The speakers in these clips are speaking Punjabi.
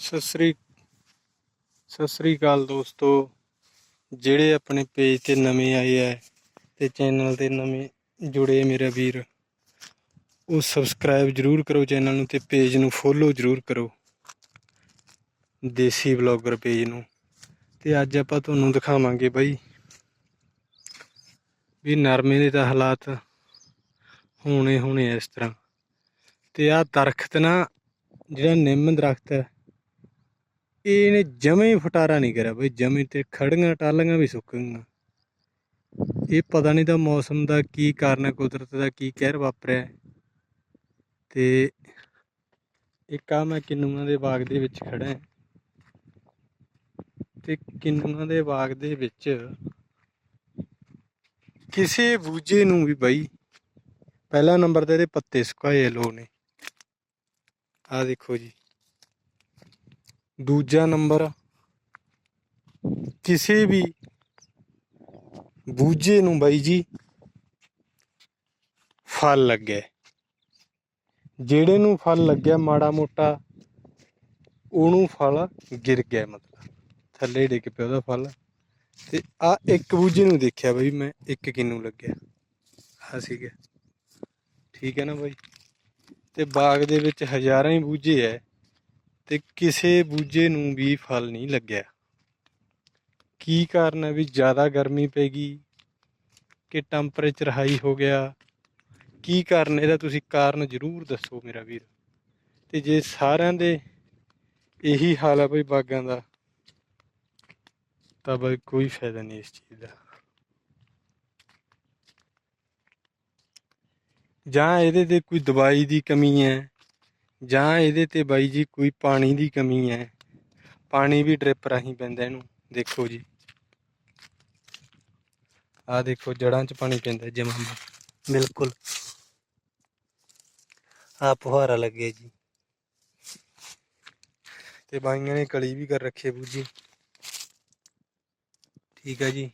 ਸਤਿ ਸ੍ਰੀ ਸਤਿ ਸ੍ਰੀ ਅਕਾਲ ਦੋਸਤੋ। ਜਿਹੜੇ ਆਪਣੇ ਪੇਜ ਤੇ ਨਵੇਂ ਆਏ ਐ ਤੇ ਚੈਨਲ ਤੇ ਨਵੇਂ ਜੁੜੇ ਮੇਰੇ ਵੀਰ, ਉਹ ਸਬਸਕ੍ਰਾਈਬ ਜਰੂਰ ਕਰੋ ਚੈਨਲ ਨੂੰ ਤੇ ਪੇਜ ਨੂੰ ਫੋਲੋ ਜਰੂਰ ਕਰੋ। ਦੇਸੀ ਵਲੌਗਰ ਪੇਜ ਨੂੰ। ਤੇ ਅੱਜ ਆਪਾਂ ਤੁਹਾਨੂੰ ਦਿਖਾਵਾਂਗੇ ਬਾਈ ਵੀ ਨਰਮੇ ਦੇ ਤਾਂ ਹਾਲਾਤ ਹੋਣੇ ਹੋਣੇ ਆ ਇਸ ਤਰ੍ਹਾਂ। ਤੇ ਆਹ ਦਰਖਤ ਨਾ ਜਿਹੜਾ ਨਿੰਮ ਦਰਖਤ ਹੈ ਇਹਨੇ ਜਮੇ ਫਟਾਰਾ ਨਹੀਂ ਕਰਿਆ ਬਈ, ਜਮੇ ਤੇ ਖੜੀਆਂ ਟਾਲੀਆਂ ਵੀ ਸੁੱਕ ਗਈਆਂ ਇਹ ਪਤਾ ਨਹੀਂ ਤਾਂ ਮੌਸਮ ਦਾ ਕੀ ਕਾਰਨ ਹੈ, ਕੁਦਰਤ ਦਾ ਕੀ ਕਹਿਰ ਵਾਪਰਿਆ ਹੈ। ਤੇ ਇੱਕ ਆ ਮੈਂ ਕਿੰਨੂਆਂ ਦੇ ਬਾਗ ਦੇ ਵਿੱਚ ਖੜਾ ਹਾਂ। ਤੇ ਕਿੰਨੂਆਂ ਦੇ ਬਾਗ ਦੇ ਵਿੱਚ ਕਿਸੇ ਬੂਝੇ ਨੂੰ ਵੀ ਬਈ, ਪਹਿਲਾ ਨੰਬਰ ਤੇ ਇਹਦੇ ਪੱਤੇ ਸੁਕਾਏ ਲੋ ਨੇ। ਆ ਦੇਖੋ ਜੀ। ਦੂਜਾ ਨੰਬਰ, ਕਿਸੇ ਵੀ ਬੂਝੇ ਨੂੰ ਬਾਈ ਜੀ, ਫਲ ਲੱਗਿਆ ਜਿਹੜੇ ਨੂੰ ਫਲ ਲੱਗਿਆ ਮਾੜਾ ਮੋਟਾ, ਉਹਨੂੰ ਫਲ ਗਿਰ ਗਿਆ ਮਤਲਬ। ਥੱਲੇ ਡਿੱਗ ਪਿਆ ਉਹਦਾ ਫਲ। ਤੇ ਆ ਇੱਕ ਬੂਝੇ ਨੂੰ ਦੇਖਿਆ ਬਾਈ ਮੈਂ, ਇੱਕ ਕਿੰਨੂ ਲੱਗਿਆ। ਆ ਸੀਗਾ। ਠੀਕ ਹੈ ਨਾ ਬਾਈ? ਤੇ ਬਾਗ ਦੇ ਵਿੱਚ ਹਜ਼ਾਰਾਂ ਹੀ ਬੂਝੇ ਐ ਤੇ ਕਿਸੇ ਬੂਝੇ ਨੂੰ ਵੀ ਫਲ ਨਹੀਂ ਲੱਗਿਆ। ਕੀ ਕਾਰਨ ਹੈ ਵੀ ਜ਼ਿਆਦਾ ਗਰਮੀ ਪੈ ਗਈ ਕਿ ਟੈਂਪਰੇਚਰ ਹਾਈ ਹੋ ਗਿਆ? ਕੀ ਕਾਰਨ ਇਹਦਾ ਤੁਸੀਂ ਕਾਰਨ ਜ਼ਰੂਰ ਦੱਸੋ ਮੇਰਾ ਵੀਰ। ਤੇ ਜੇ ਸਾਰਿਆਂ ਦੇ ਇਹੀ ਹਾਲ ਹੈ ਬਈ ਬਾਗਾਂ ਦਾ, ਤਾਂ ਬਈ ਕੋਈ ਫਾਇਦਾ ਨਹੀਂ ਇਸ ਚੀਜ਼ ਦਾ। ਜਾਂ ਇਹਦੇ ਤੇ ਕੋਈ ਦਵਾਈ ਦੀ ਕਮੀ ਹੈ? ਜਾਂ ਇਹਦੇ ਤੇ ਬਾਈ ਜੀ ਕੋਈ ਪਾਣੀ ਦੀ ਕਮੀ ਹੈ, ਪਾਣੀ ਵੀ ਡ੍ਰਿਪ ਰਾਹੀਂ ਪੈਂਦਾ ਇਹਨੂੰ, ਦੇਖੋ ਜੀ। ਆਹ ਦੇਖੋ ਜੜਾਂ 'ਚ ਪਾਣੀ ਪੈਂਦਾ ਜਮਾਂ ਬਿਲਕੁਲ। ਆਹ ਫੁਹਾਰਾ ਲੱਗੇ ਜੀ। ਤੇ ਬਾਈਆਂ ਨੇ ਕਲੀ ਵੀ ਕਰ ਰੱਖੇ ਬੂਜੀ ਠੀਕ ਹੈ ਜੀ।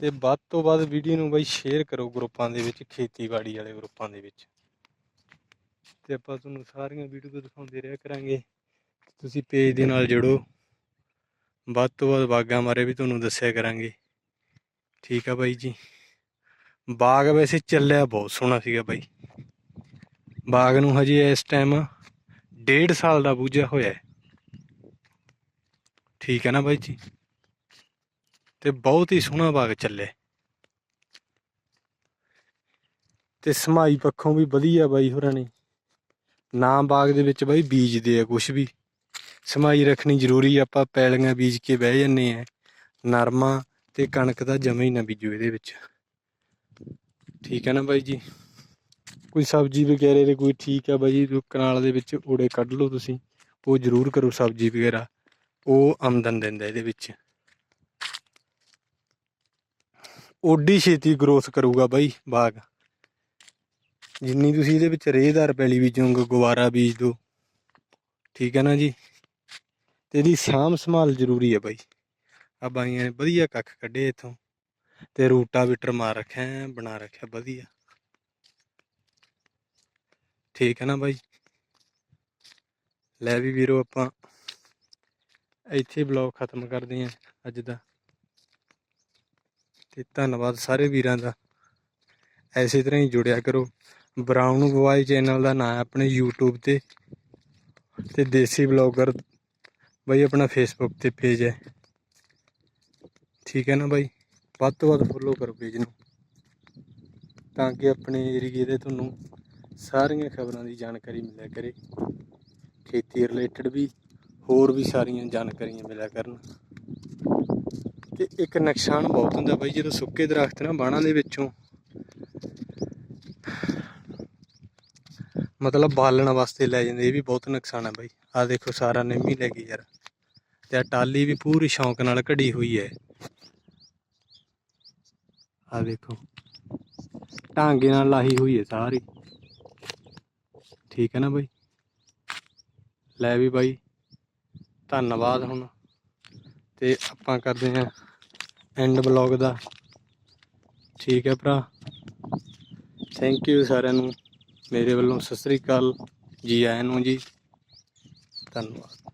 ਤੇ ਵੱਧ ਤੋਂ ਵੱਧ ਵੀਡੀਓ ਨੂੰ ਬਾਈ ਸ਼ੇਅਰ ਕਰੋ ਗਰੁੱਪਾਂ ਦੇ ਵਿੱਚ, ਖੇਤੀਬਾੜੀ ਵਾਲੇ ਗਰੁੱਪਾਂ ਦੇ ਵਿੱਚ। ਤੇ ਆਪਾਂ ਤੁਹਾਨੂੰ ਸਾਰੀਆਂ ਵੀਡੀਓ ਦਿਖਾਉਂਦੇ ਰਿਹਾ ਕਰਾਂਗੇ। ਤੁਸੀਂ ਪੇਜ ਦੇ ਨਾਲ ਜੁੜੋ। ਵੱਧ ਤੋਂ ਵੱਧ ਬਾਗਾਂ ਬਾਰੇ ਵੀ ਤੁਹਾਨੂੰ ਦੱਸਿਆ ਕਰਾਂਗੇ। ਠੀਕ ਆ ਬਾਈ ਜੀ। ਬਾਗ ਵੈਸੇ ਚੱਲਿਆ ਬਹੁਤ ਸੋਹਣਾ ਸੀਗਾ ਬਾਈ। ਬਾਗ ਨੂੰ ਹਜੇ ਇਸ ਟਾਈਮ ਡੇਢ ਸਾਲ ਦਾ ਬੂਝਾ ਹੋਇਆ ਹੈ। ਠੀਕ ਹੈ ਨਾ ਬਾਈ ਜੀ? ਤੇ ਬਹੁਤ ਹੀ ਸੋਹਣਾ ਬਾਗ ਚੱਲਿਆ ਤੇ ਸਮਾਈ ਪੱਖੋਂ ਵੀ ਵਧੀਆ ਬਾਈ ਹੋਰਾਂ ਨੇ। ਨਾ ਬਾਗ ਦੇ ਵਿੱਚ ਬਾਈ ਬੀਜਦੇ ਆ ਕੁਝ ਵੀ। ਸਮਾਈ ਰੱਖਣੀ ਜ਼ਰੂਰੀ ਆ, ਆਪਾਂ ਪੈਲੀਆਂ ਬੀਜ ਕੇ ਬਹਿ ਜੰਨੇ ਆ। ਨਰਮਾ ਤੇ ਕਣਕ ਦਾ ਜਮੇ ਹੀ ਨਾ ਬੀਜੋ ਇਹਦੇ ਵਿੱਚ। ਠੀਕ ਹੈ ਨਾ ਬਾਈ ਜੀ? ਕੋਈ ਸਬਜ਼ੀ ਵਗੈਰੇ ਦੇ ਕੋਈ ਠੀਕ ਆ ਬਾਈ ਜੀ ਕਨਾਲ ਦੇ ਵਿੱਚ ਓੜੇ ਕੱਢ ਲਓ ਤੁਸੀਂ, ਉਹ ਜ਼ਰੂਰ ਕਰੋ ਸਬਜ਼ੀ ਵਗੈਰਾ। ਉਹ ਆਮਦਨ ਦਿੰਦਾ ਇਹਦੇ ਵਿੱਚ। ਓਡੀ ਛੇਤੀ ਗਰੋਥ ਕਰੂਗਾ ਬਾਈ ਬਾਗ। ਜਿੰਨੀ ਤੁਸੀਂ ਇਹਦੇ ਵਿੱਚ ਰੇਹਦਾਰ ਪੈਲੀ ਬੀਜੋਗੇ ਗੁਵਾਰਾ ਬੀਜ ਦਿਓ ਠੀਕ ਹੈ ਨਾ ਜੀ? ਤੇ ਇਹਦੀ ਸਾਂਭ ਸੰਭਾਲ ਜ਼ਰੂਰੀ ਹੈ ਬਾਈ। ਆ ਬਾਈਆਂ ਨੇ ਵਧੀਆ ਕੱਖ ਕੱਢੇ ਇਥੋਂ, ਤੇ ਰੂਟਾਵੀਟਰ ਮਾਰ ਰੱਖਿਆ, ਬਣਾ ਰੱਖਿਆ ਵਧੀਆ। ਠੀਕ ਹੈ ਨਾ ਬਾਈ? ਲੈ ਵੀ ਵੀਰੋ ਆਪਾਂ, ਇੱਥੇ ਬਲੌਗ ਖਤਮ ਕਰਦੇ ਹਾਂ ਅੱਜ ਦਾ। ਤੇ ਧੰਨਵਾਦ ਸਾਰੇ ਵੀਰਾਂ ਦਾ। ਐਸੇ ਤਰ੍ਹਾਂ ਹੀ ਜੁੜਿਆ ਕਰੋ। ਬਰਾਊਨ ਬੁਆਏ ਚੈਨਲ ਦਾ ਨਾਮ ਹੈ ਆਪਣੇ YouTube ਤੇ ਤੇ ਦੇਸੀ ਬਲੌਗਰ ਬਾਈ ਆਪਣਾ ਫੇਸਬੁੱਕ ਤੇ ਪੇਜ ਹੈ। ਠੀਕ ਹੈ ਨਾ ਬਾਈ? ਵੱਧ ਤੋਂ ਵੱਧ ਫੋਲੋ ਕਰੋ ਪੇਜ ਨੂੰ ਤਾਂ ਕਿ ਆਪਣੇ ਏਰੀਏ ਦੇ ਤੁਹਾਨੂੰ ਸਾਰੀਆਂ ਖਬਰਾਂ ਦੀ ਜਾਣਕਾਰੀ ਮਿਲਿਆ ਕਰੇ। ਖੇਤੀ ਰਿਲੇਟਡ ਵੀ, ਹੋਰ ਵੀ ਸਾਰੀਆਂ ਜਾਣਕਾਰੀਆਂ ਮਿਲਿਆ ਕਰਨ। ਤੇ ਇੱਕ ਨੁਕਸਾਨ ਬਹੁਤ ਹੁੰਦਾ ਬਾਈ ਜਦੋਂ ਸੁੱਕੇ ਦਰਖਤ ਨਾ ਬਾਣਾ ਦੇ ਵਿੱਚੋਂ ਮਤਲਬ ਬਾਲਣ ਵਾਸਤੇ ਲੈ ਜਾਂਦੇ, ਇਹ ਵੀ ਬਹੁਤ ਨੁਕਸਾਨ ਹੈ ਬਾਈ। ਆ ਦੇਖੋ ਸਾਰਾ ਨਿੰਮੀ ਲੈ ਗਈ ਯਾਰ। ਤੇ ਆ ਟਾਲੀ ਵੀ ਪੂਰੀ ਸ਼ੌਂਕ ਨਾਲ ਘੜੀ ਹੋਈ ਹੈ ਆ ਦੇਖੋ। ਟਾਂਗੇ ਨਾਲ ਲਾਹੀ ਹੋਈ ਹੈ ਸਾਰੀ। ਠੀਕ ਹੈ ਨਾ ਬਾਈ? ਲੈ ਵੀ ਬਾਈ। ਧੰਨਵਾਦ ਹੁਣ। ਤੇ ਆਪਾਂ ਕਰਦੇ ਹਾਂ ਐਂਡ ਬਲੌਗ ਦਾ। ਠੀਕ ਹੈ ਭਰਾ। ਥੈਂਕ ਯੂ ਸਾਰਿਆਂ ਨੂੰ। ਮੇਰੇ ਵੱਲੋਂ ਸਤਿ ਸ੍ਰੀ ਅਕਾਲ ਜੀ ਆਇਆਂ ਨੂੰ ਜੀ। ਧੰਨਵਾਦ।